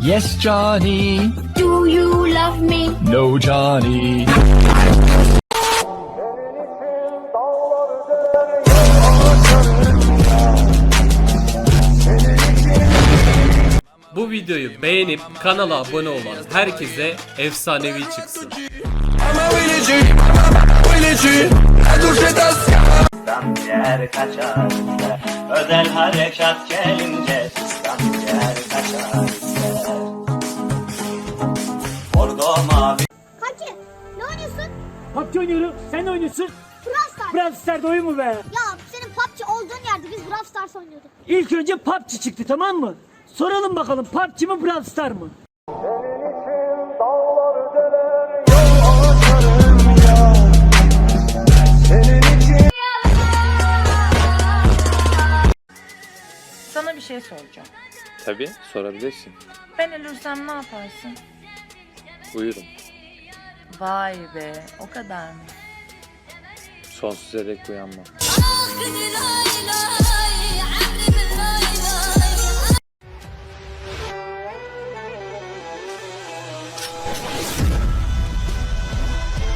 Yes, Johnny. Do you love me? No, Johnny. Bu videoyu beğenip kanala abone olan herkese efsanevi çıksın. Sistem yer kaçar Özel harekat gelince oynuyorum. Sen ne oynuyorsun? Brawl Stars. Brawl Stars'da oyun mu be? Ya senin PUBG olduğun yerde biz Brawl Stars oynuyorduk. İlk önce PUBG çıktı tamam mı? Soralım bakalım PUBG mi Brawl Stars mı? Sana bir şey soracağım. Tabii sorabilirsin. Ben ölürsem ne yaparsın? Uyurum. Vay be, o kadar mı? Sonsuza dek uyanmam.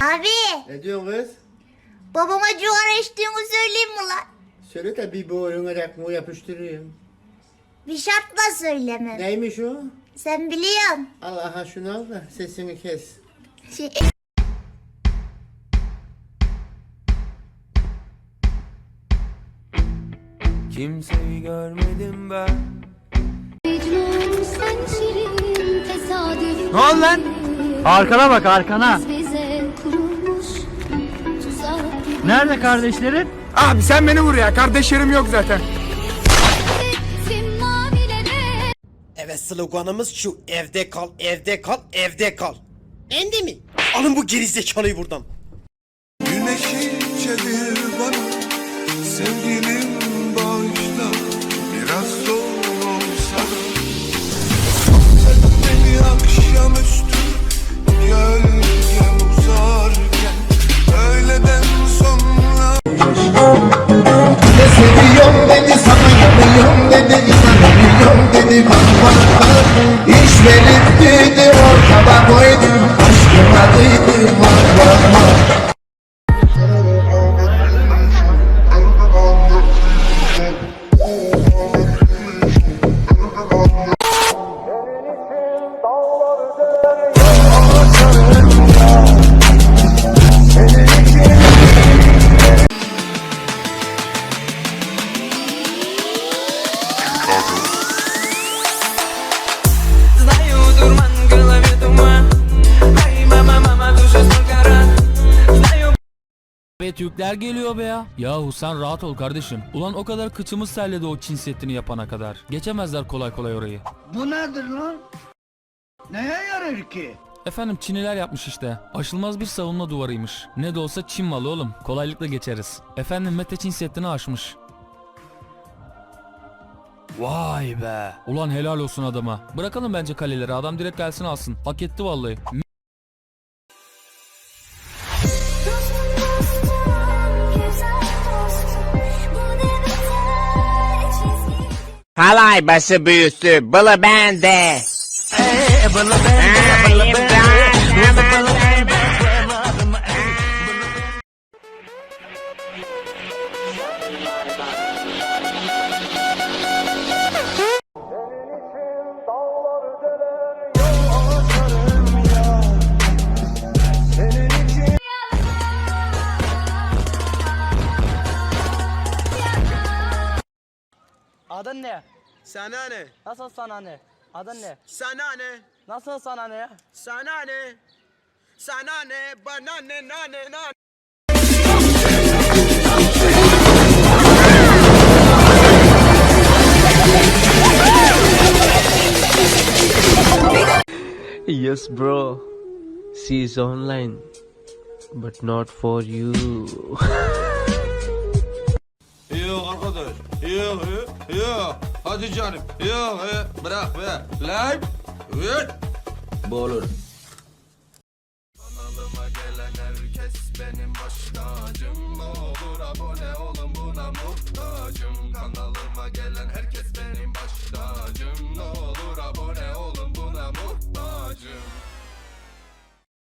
Abi Ne diyorsun kız? babama cigara içtiğimi söyleyeyim mi lan? Söyle de bir boğuluna rakımı yapıştırayım. Bir şartla söyleme. Neymiş o? Sen biliyorsun. Al aha şunu al da sesini kes. Şey, Kimseyi görmedim ben Ne oldu lan? Arkana bak arkana. Nerede kardeşlerin? Abi sen beni vur ya kardeşlerim yok zaten Evet sloganımız şu evde kal evde kal evde kal. Endi mi? Alın bu gerizekalıyı buradan. Güneşi çevir bana Sevgilim Ve Türkler geliyor be ya. Yahu sen rahat ol kardeşim. Ulan o kadar kıçımız selledi o Çin setini yapana kadar. Geçemezler kolay kolay orayı. Bu nedir lan? Neye yarar ki? Efendim Çiniler yapmış işte. Aşılmaz bir savunma duvarıymış. Ne de olsa Çin malı oğlum. Kolaylıkla geçeriz. Efendim Mete Çin setini aşmış. Vay be. Ulan helal olsun adama. Bırakalım bence kaleleri. Adam direkt gelsin alsın. Hak etti vallahi. Halay başı büyüsü bılı bende. Adın ne? sana ne? Nasıl sana ne? Adın ne? Sana ne? Nasıl sana ne? Sana ne? Sana ne? Bana ne? Nane nane Yes bro. She is online. But not for you. Yok arkadaş. Yok yok yok. Hadi canım. Yok yok. Bırak be. Lan. Ver. Bu olur. Kanalıma gelen herkes benim baş tacım. Ne olur abone muhtacım.